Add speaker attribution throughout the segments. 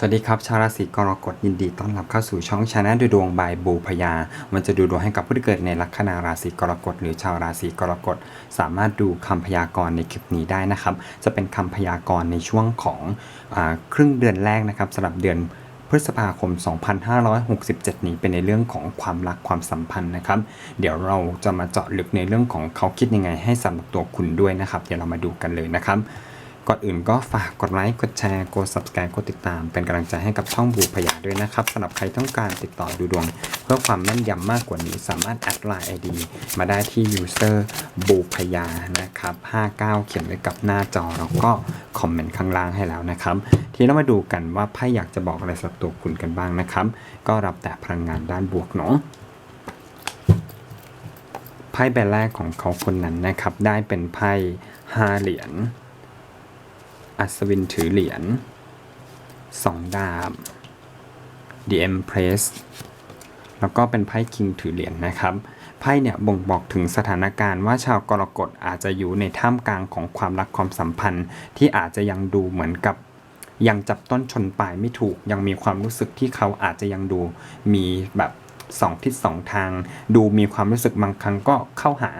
Speaker 1: สวัสดีครับ ชาวราศีกรกฎยินดีต้อนรับเข้าสู่ช่องชาแนลดูดวงบายบูพยา มันจะดูดวงให้กับผู้ที่เกิดในลัคนาราศีกรกฎหรือชาวราศีกรกฎสามารถดูคำพยากรณ์ในคลิปนี้ได้นะครับ จะเป็นคำพยากรณ์ในช่วงของอครึ่งเดือนแรกนะครับสำหรับเดือนพฤษภาคม 2567 นี้เป็นในเรื่องของความรักความสัมพันธ์นะครับ เดี๋ยวเราจะมาเจาะลึกในเรื่องของเขาคิดยังไงให้สำหรับตัวคุณด้วยนะครับ เดี๋ยวเรามาดูกันเลยนะครับ ก่อนอื่นก็ฝากกดไลค์กดแชร์กด subscribe กดติดตาม เป็นกำลังใจให้กับช่องบูพยาด้วยนะครับสำหรับใครต้องการติดต่อดูดวง เพื่อความแม่นยำมากกว่านี้ สามารถแอดไลน์ ID มาได้ที่ user บูพยานะครับ59 เขียนไว้กับหน้าจอแล้วก็คอมเมนต์ข้างล่างให้แล้วนะครับ ทีนี้เรามาดูกันว่าไพ่อยากจะบอกอะไรสำหรับตัวคุณกันบ้างนะครับ ก็รับแต่พลังงานด้านบวกเนาะไพ่ใบแรกของเขาคนนั้นนะครับ ได้เป็นไพ่ห้าเหรียญ อัศวินถือเหรียญสองดาบ The Empress แล้วก็เป็นไพ่คิงถือเหรียญนะครับ ไพ่เนี่ยบ่งบอกถึงสถานการณ์ว่าชาวกรกฎอาจจะอยู่ในท่ามกลางของความรักความสัมพันธ์ ที่อาจจะยังดูเหมือนกับ ยังจับต้นชนปลายไม่ถูก ยังมีความรู้สึกที่เขาอาจจะยังดูมีแบบ สองทิศสองทาง ดูมีความรู้สึกบางครั้งก็เข้าหา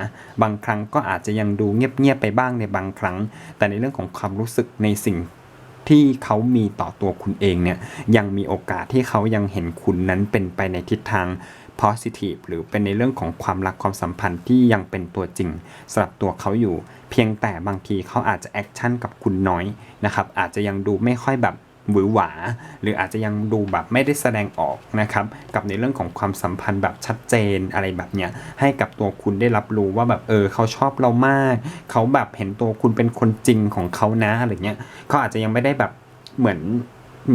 Speaker 1: บางครั้งก็อาจจะยังดูเงียบๆไปบ้างในบางครั้ง แต่ในเรื่องของความรู้สึกในสิ่งที่เขามีต่อตัวคุณเองเนี่ยยังมีโอกาสที่เขายังเห็นคุณนั้นเป็นไปในทิศทาง positive หรือเป็นในเรื่องของความรักความสัมพันธ์ที่ยังเป็นตัวจริงสำหรับตัวเขาอยู่ เพียงแต่บางทีเขาอาจจะแอคชั่นกับคุณน้อยนะครับอาจจะยังดูไม่ค่อยแบบ หวือหวา หรืออาจจะยังดูแบบไม่ได้แสดงออกนะครับกับในเรื่องของความสัมพันธ์แบบชัดเจนอะไรแบบเนี้ยให้กับตัวคุณได้รับรู้ว่าแบบเออเขาชอบเรามาก เขาแบบเห็นตัวคุณเป็นคนจริงของเขานะอะไรเงี้ยเขาอาจจะยังไม่ได้แบบเหมือน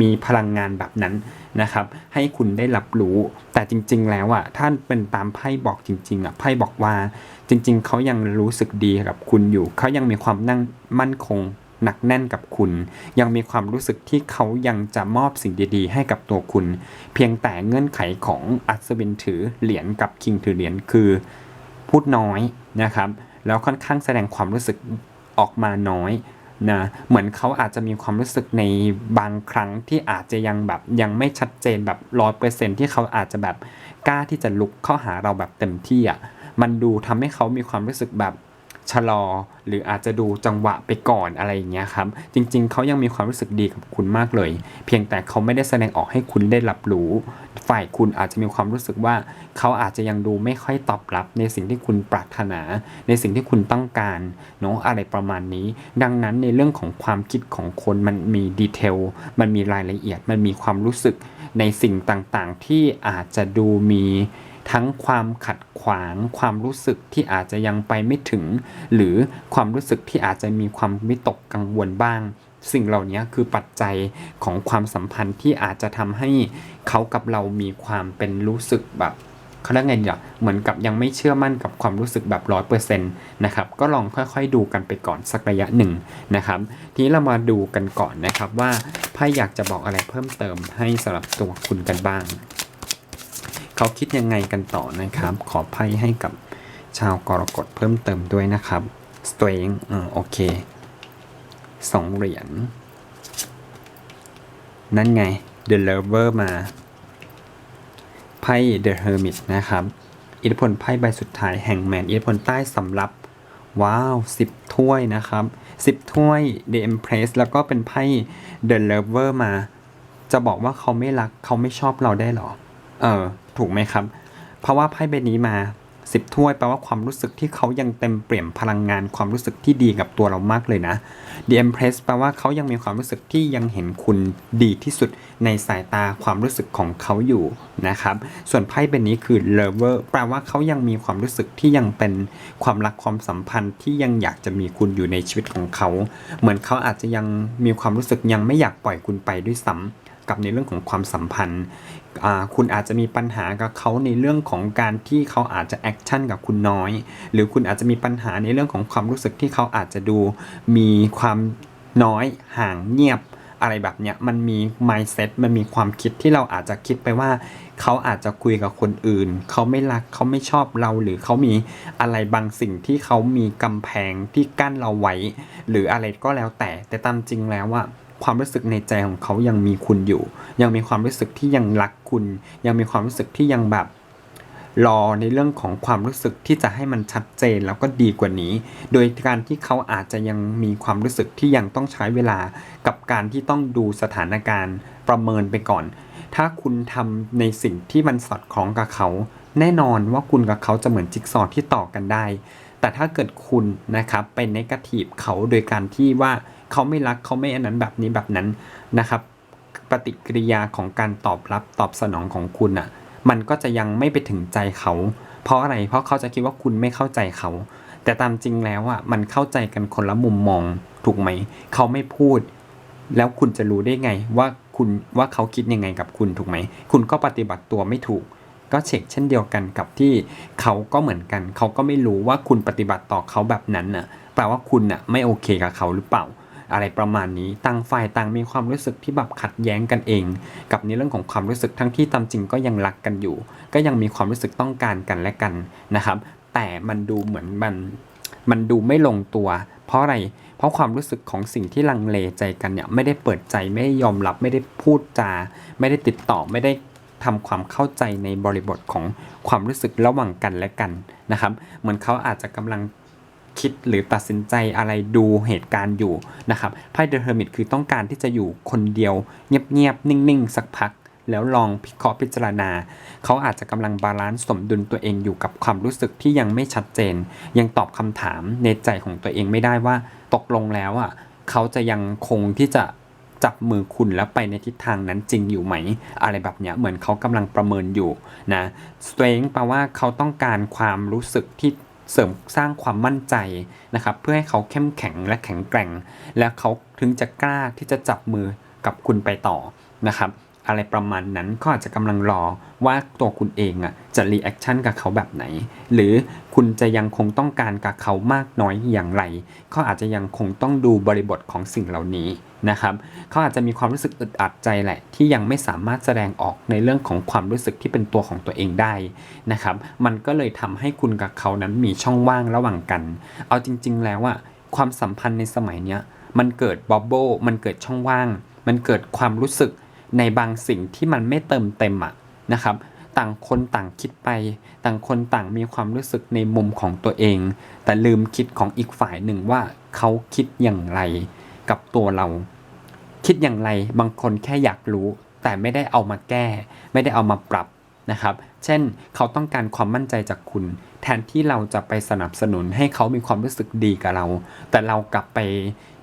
Speaker 1: มีพลังงานแบบนั้นนะครับให้คุณได้รับรู้แต่จริง ๆ แล้วอะท่านเป็นตามไพ่บอกจริงๆอะไพ่บอกว่าจริง ๆเขายังรู้สึกดีกับคุณอยู่เขายังมีความนั่งมั่นคง หนักแน่นกับคุณ ยังมีความรู้สึกที่เขายังจะมอบสิ่งดีๆ ให้กับตัวคุณ เพียงแต่เงื่อนไขของอัศวินถือเหรียญกับคิงถือเหรียญคือ พูดน้อยนะครับ แล้วค่อนข้างแสดงความรู้สึกออกมาน้อยนะเหมือนเขาอาจจะมีความรู้สึกในบางครั้งที่อาจจะยังแบบยังไม่ชัดเจนแบบร้อยเปอร์เซ็นที่เขาอาจจะแบบกล้าที่จะลุกเข้าหาเราแบบเต็มที่อะมันดูทำให้เขามีความรู้สึกแบบ ชะลอ หรืออาจจะดูจังหวะไปก่อนอะไรอย่างเงี้ยครับ จริง ๆเขายังมีความรู้สึกดีกับคุณมากเลย เพียงแต่เขาไม่ได้แสดงออกให้คุณได้รับรู้ ฝ่ายคุณอาจจะมีความรู้สึกว่า เขาอาจจะยังดูไม่ค่อยตอบรับในสิ่งที่คุณปรารถนา ในสิ่งที่คุณต้องการเนาะอะไรประมาณนี้ ดังนั้นในเรื่องของความคิดของคนมันมีดีเทลมันมีรายละเอียดมันมีความรู้สึกในสิ่งต่างๆ ที่อาจจะดูมี ทั้งความขัดขวาง ความรู้สึกที่อาจจะยังไปไม่ถึง หรือความรู้สึกที่อาจจะมีความวิตกกังวลบ้าง สิ่งเหล่านี้คือปัจจัยของความสัมพันธ์ที่อาจจะทำให้เขากับเรามีความเป็นรู้สึกแบบเขาเรียกไงเนี่ยเหมือนกับยังไม่เชื่อมั่นกับความรู้สึกแบบร้อยเปอร์เซ็นต์นะครับ ก็ลองค่อยๆดูกันไปก่อนสักระยะหนึ่งนะครับ ทีนี้เรามาดูกันก่อนนะครับว่าไพ่อยากจะบอกอะไรเพิ่มเติมให้สำหรับตัวคุณกันบ้าง เขาคิดยังไงกันต่อนะครับ ขอไพ่ให้กับชาวกรกฎเพิ่มเติมด้วยนะครับ strength อ่าโอเคสองเหรียญนั่นไง The Lover มา ไพ่ The Hermit นะครับ อิทธิพลไพ่ใบสุดท้ายแห่งแมน อิทธิพลใต้สำรับ ว้าว10ถ้วยนะครับ10ถ้วย The Empress แล้วก็เป็นไพ่ The Lover มา จะบอกว่าเขาไม่รักเขาไม่ชอบเราได้หรอ เออ ถูกไหมครับ เพราะว่าไพ่ใบนี้มาสิบถ้วยแปลว่าความรู้สึกที่เขายังเต็มเปี่ยมพลังงานความรู้สึกที่ดีกับตัวเรามากเลยนะ The Empress แปลว่าเขายังมีความรู้สึกที่ยังเห็นคุณดีที่สุดในสายตาความรู้สึกของเขาอยู่นะครับ ส่วนไพ่ใบนี้คือ Lover แปลว่าเขายังมีความรู้สึกที่ยังเป็นความรักความสัมพันธ์ที่ยังอยากจะมีคุณอยู่ในชีวิตของเขา เหมือนเขาอาจจะยังมีความรู้สึกยังไม่อยากปล่อยคุณไปด้วยซ้ำ กับในเรื่องของความสัมพันธ์ คุณอาจจะมีปัญหากับเขาในเรื่องของการที่เขาอาจจะแอคชั่นกับคุณน้อย หรือคุณอาจจะมีปัญหาในเรื่องของความรู้สึกที่เขาอาจจะดูมีความน้อยห่างเงียบอะไรแบบเนี้ยมันมี mindset มันมีความคิดที่เราอาจจะคิดไปว่า เขาอาจจะคุยกับคนอื่น เขาไม่รักเขาไม่ชอบเรา หรือเขามีอะไรบางสิ่งที่เขามีกำแพงที่กั้นเราไว้ หรืออะไรก็แล้วแต่แต่ตามจริงแล้วว่า ความรู้สึกในใจของเขายังมีคุณอยู่ ยังมีความรู้สึกที่ยังรักคุณ ยังมีความรู้สึกที่ยังแบบรอในเรื่องของความรู้สึกที่จะให้มันชัดเจนแล้วก็ดีกว่านี้ โดยการที่เขาอาจจะยังมีความรู้สึกที่ยังต้องใช้เวลากับการที่ต้องดูสถานการณ์ประเมินไปก่อน ถ้าคุณทำในสิ่งที่มันสอดคล้องกับเขา แน่นอนว่าคุณกับเขาจะเหมือนจิ๊กซอว์ที่ต่อกันได้ แต่ถ้าเกิดคุณนะครับไปนกาทีฟเขาโดยการที่ว่า เขาไม่รักเขาไม่อันนั้นแบบนี้แบบนั้นนะครับ ปฏิกิริยาของการตอบรับตอบสนองของคุณอะ มันก็จะยังไม่ไปถึงใจเขา เพราะอะไรเพราะเขาจะคิดว่าคุณไม่เข้าใจเขา แต่ตามจริงแล้วอะมันเข้าใจกันคนละมุมมองถูกไหม เขาไม่พูด แล้วคุณจะรู้ได้ไงว่าคุณว่าเขาคิดยังไงกับคุณถูกไหม คุณก็ปฏิบัติตัวไม่ถูก ก็เช็คเช่นเดียวกันกับที่เขาก็เหมือนกัน เขาก็ไม่รู้ว่าคุณปฏิบัติต่อเขาแบบนั้นน่ะ แปลว่าคุณน่ะไม่โอเคกับเขาหรือเปล่า อะไรประมาณนี้ต่างฝ่ายต่างมีความรู้สึกที่แบบขัดแย้งกันเอง กับในเรื่องของความรู้สึกทั้งที่ตามจริงก็ยังรักกันอยู่ ก็ยังมีความรู้สึกต้องการกันและกันนะครับ แต่มันดูเหมือนมันมันดูไม่ลงตัว เพราะอะไร เพราะความรู้สึกของสิ่งที่ลังเลใจกันเนี่ยไม่ได้เปิดใจไม่ได้ยอมรับไม่ได้พูดจา ไม่ได้ติดต่อไม่ได้ทำความเข้าใจในบริบทของความรู้สึกระหว่างกันและกันนะครับ เหมือนเขาอาจจะกำลัง คิดหรือตัดสินใจอะไรดูเหตุการณ์อยู่นะครับไพ่เดอะเฮอร์มิตคือต้องการที่จะอยู่คนเดียว เงียบๆ นิ่งๆ สักพัก แล้วลองพิเคราะห์พิจารณา เขาอาจจะกำลังบาลานซ์สมดุลตัวเองอยู่กับความรู้สึกที่ยังไม่ชัดเจน ยังตอบคำถามในใจของตัวเองไม่ได้ว่าตกลงแล้วอะเขาจะยังคงที่จะจับมือคุณแล้วไปในทิศทางนั้นจริงอยู่ไหม อะไรแบบเนี้ยเหมือนเขากำลังประเมินอยู่นะ strength แปลว่าเขาต้องการความรู้สึกที่ เสริมสร้างความมั่นใจนะครับเพื่อให้เขาเข้มแข็งและแข็งแกร่ง และเขาถึงจะกล้าที่จะจับมือกับคุณไปต่อนะครับ อะไรประมาณนั้นก็อาจจะกำลังรอว่าตัวคุณเองอะจะรีแอคชั่นกับเขาแบบไหน หรือคุณจะยังคงต้องการกับเขามากน้อยอย่างไรเขาอาจจะยังคงต้องดูบริบทของสิ่งเหล่านี้นะครับเขาอาจจะมีความรู้สึกอึดอัดใจแหละ ที่ยังไม่สามารถแสดงออกในเรื่องของความรู้สึกที่เป็นตัวของตัวเองได้นะครับมันก็เลยทำให้คุณกับเขานั้นมีช่องว่างระหว่างกัน เอาจริง ๆ แล้วอะความสัมพันธ์ในสมัยเนี้ยมันเกิดบับเบิลมันเกิดช่องว่าง มันเกิดความรู้สึก ในบางสิ่งที่มันไม่เติมเต็มอะนะครับ ต่างคนต่างคิดไป ต่างคนต่างมีความรู้สึกในมุมของตัวเอง แต่ลืมคิดของอีกฝ่ายหนึ่งว่าเขาคิดอย่างไรกับตัวเรา คิดอย่างไรบางคนแค่อยากรู้ แต่ไม่ได้เอามาแก้ ไม่ได้เอามาปรับ นะครับ เช่นเขาต้องการความมั่นใจจากคุณ แทนที่เราจะไปสนับสนุนให้เขามีความรู้สึกดีกับเรา แต่เรากลับไป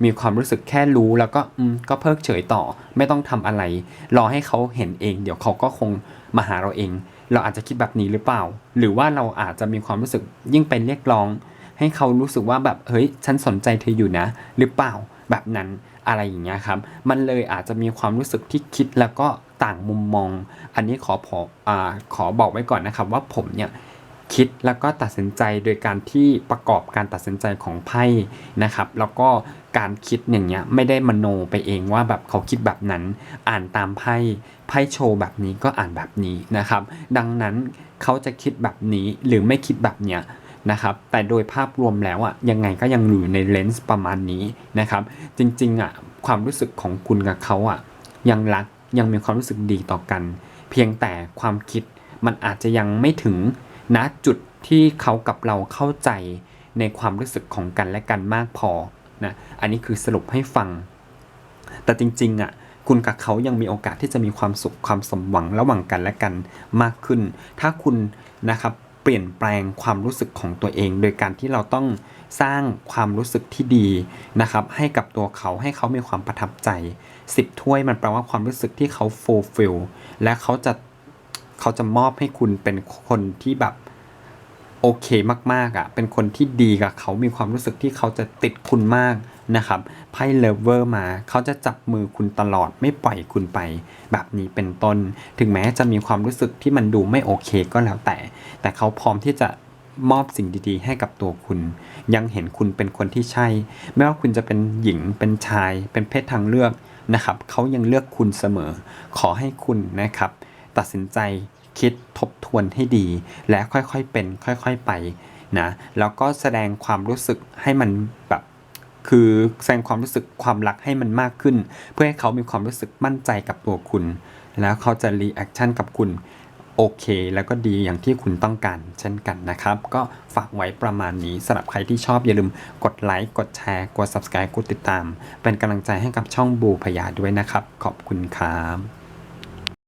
Speaker 1: มีความรู้สึกแค่รู้แล้วก็อืมก็เพิกเฉยต่อ ไม่ต้องทำอะไร รอให้เขาเห็นเอง เดี๋ยวเขาก็คงมาหาเราเอง เราอาจจะคิดแบบนี้หรือเปล่า หรือว่าเราอาจจะมีความรู้สึกยิ่งไปเรียกร้อง ให้เขารู้สึกว่าแบบเฮ้ยฉันสนใจเธออยู่นะ หรือเปล่าแบบนั้นอะไรอย่างเงี้ยครับ มันเลยอาจจะมีความรู้สึกที่คิดแล้วก็ ต่างมุมมอง อันนี้ขอพออ่าขอบอกไว้ก่อนนะครับว่าผมเนี่ยคิดแล้วก็ตัดสินใจโดยการที่ประกอบการตัดสินใจของไพ่นะครับ แล้วก็การคิดอย่างเงี้ยไม่ได้มโนไปเองว่าแบบเขาคิดแบบนั้น อ่านตามไพ่ไพ่โชว์แบบนี้ก็อ่านแบบนี้นะครับ ดังนั้นเขาจะคิดแบบนี้หรือไม่คิดแบบเนี้ยนะครับ แต่โดยภาพรวมแล้วอะยังไงก็ยังอยู่ในเลนส์ประมาณนี้นะครับ จริงๆอะความรู้สึกของคุณกับเขาอะยังรัก ยังมีความรู้สึกดีต่อกัน เพียงแต่ความคิดมันอาจจะยังไม่ถึงณจุดที่เขากับเราเข้าใจในความรู้สึกของกันและกันมากพอนะอันนี้คือสรุปให้ฟัง แต่จริงๆอะคุณกับเขายังมีโอกาสที่จะมีความสุขความสมหวังระหว่างกันและกันมากขึ้น ถ้าคุณนะครับ เปลี่ยนแปลงความรู้สึกของตัวเอง โดยการที่เราต้องสร้างความรู้สึกที่ดีนะครับ ให้กับตัวเขาให้เขามีความประทับใจ 10 ถ้วยมันแปลว่าความรู้สึกที่เขา fulfill และเขาจะเขาจะมอบให้คุณเป็นคนที่แบบโอเคมากๆอะ เป็นคนที่ดีกับเขามีความรู้สึกที่เขาจะติดคุณมาก นะครับไพ่เลเวอร์มาเขาจะจับมือคุณตลอดไม่ปล่อยคุณไป แบบนี้เป็นต้น ถึงแม้จะมีความรู้สึกที่มันดูไม่โอเคก็แล้วแต่ แต่เขาพร้อมที่จะมอบสิ่งดีๆ ให้กับตัวคุณ ยังเห็นคุณเป็นคนที่ใช่ ไม่ว่าคุณจะเป็นหญิงเป็นชาย เป็นเพศทางเลือกนะครับเขายังเลือกคุณเสมอ ขอให้คุณนะครับ ตัดสินใจคิดทบทวนให้ดี และค่อยๆเป็น ค่อยๆไปนะแล้วก็แสดงความรู้สึกให้มันแบบ คือแสดงความรู้สึกความรักให้มันมากขึ้น เพื่อให้เขามีความรู้สึกมั่นใจกับตัวคุณ แล้วเขาจะรีแอคชั่นกับคุณโอเค แล้วก็ดีอย่างที่คุณต้องการเช่นกันนะครับ ก็ฝากไว้ประมาณนี้สำหรับใครที่ชอบอย่าลืมกดไลค์กดแชร์กด subscribe กดติดตาม เป็นกำลังใจให้กับช่องบูพยาด้วยนะครับ ขอบคุณครับ